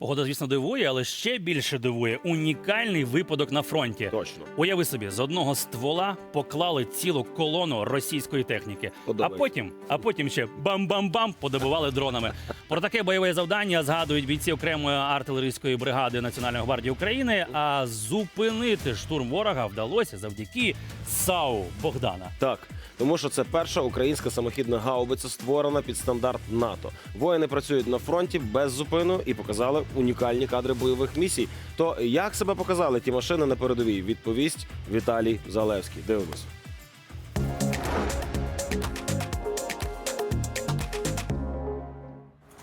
Погода, звісно, дивує, але ще більше дивує унікальний випадок на фронті. Точно. Уяви собі, з одного ствола поклали цілу колону російської техніки, а потім, а потім ще бам-бам-бам подобували дронами. Про таке бойове завдання згадують бійці окремої артилерійської бригади Національної гвардії України. А зупинити штурм ворога вдалося завдяки САУ Богдана. Так, тому що це перша українська самохідна гаубиця, створена під стандарт НАТО. Воїни працюють на фронті без зупину і показали унікальні кадри бойових місій. То як себе показали ті машини на передовій? Відповість Віталій Залевський. Дивимось.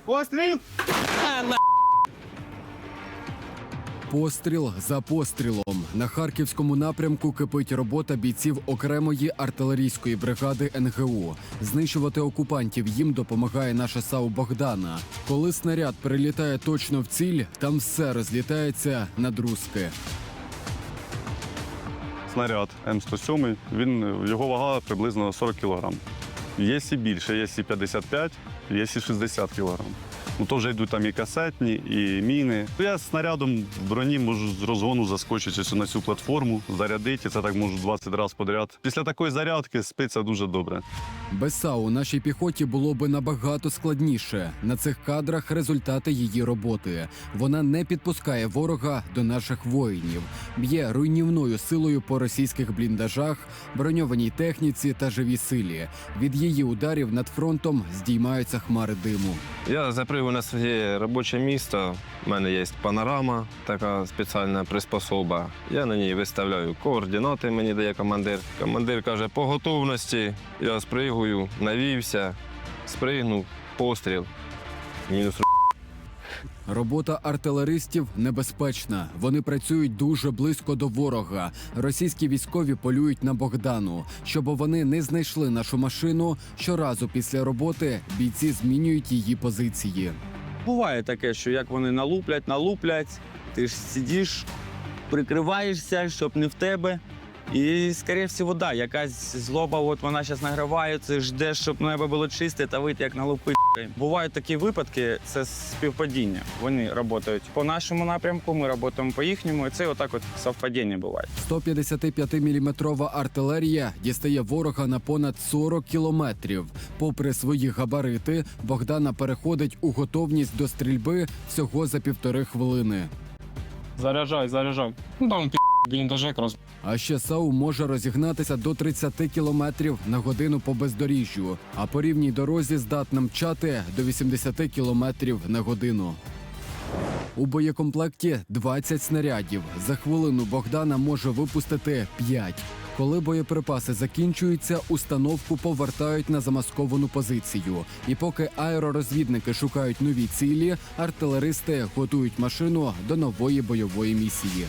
Постріл! Постріл за пострілом на харківському напрямку кипить робота бійців окремої артилерійської бригади НГУ. Знищувати окупантів їм допомагає наша САУ Богдана. Коли снаряд прилітає точно в ціль, там все розлітається на друзки. снаряд М107, він, його вага приблизно 40 кг. Є і більше, є і 55, є і 60 кг. Ну, вже йдуть там і касетні, і міни. Я снарядом в броні можу з розгону заскочити на цю платформу, зарядити. Це так можу 20 разів подряд. Після такої зарядки спиться дуже добре. Без САУ нашій піхоті було би набагато складніше. На цих кадрах результати її роботи. Вона не підпускає ворога до наших воїнів, б'є руйнівною силою по російських бліндажах, броньованій техніці та живій силі. Від її ударів над фронтом здіймаються хмари диму. Я запригу на своє робоче місто. У мене є панорама, така спеціальна приспособа. Я на ній виставляю координати, мені дає командир. Командир каже, по готовності. Я спригую, навівся, спригнув, постріл. Мінус Робота артилеристів небезпечна. Вони працюють дуже близько до ворога. Російські військові полюють на Богдану. Щоб вони не знайшли нашу машину, щоразу після роботи бійці змінюють її позиції. Буває таке, що як вони налуплять, налуплять, ти ж сидиш, прикриваєшся, щоб не в тебе. І, скоріше всього, да, якась злоба, от вона зараз награвається, ждеш, щоб небо було чисте та вийти як на лупи. Бувають такі випадки, це співпадіння. Вони працюють по нашому напрямку, ми працюємо по їхньому, і це отак от совпадіння буває. 155-мм артилерія дістає ворога на понад 40 кілометрів. Попри свої габарити, Богдана переходить у готовність до стрільби всього за півтори хвилини. Заряджай, заряджай. Ну там пі бліндаж якраз. А ще САУ може розігнатися до 30 кілометрів на годину по бездоріжжю, а по рівній дорозі здатна мчати до 80 кілометрів на годину. У боєкомплекті 20 снарядів. За хвилину Богдана може випустити 5. Коли боєприпаси закінчуються, установку повертають на замасковану позицію. І поки аеророзвідники шукають нові цілі, артилеристи готують машину до нової бойової місії.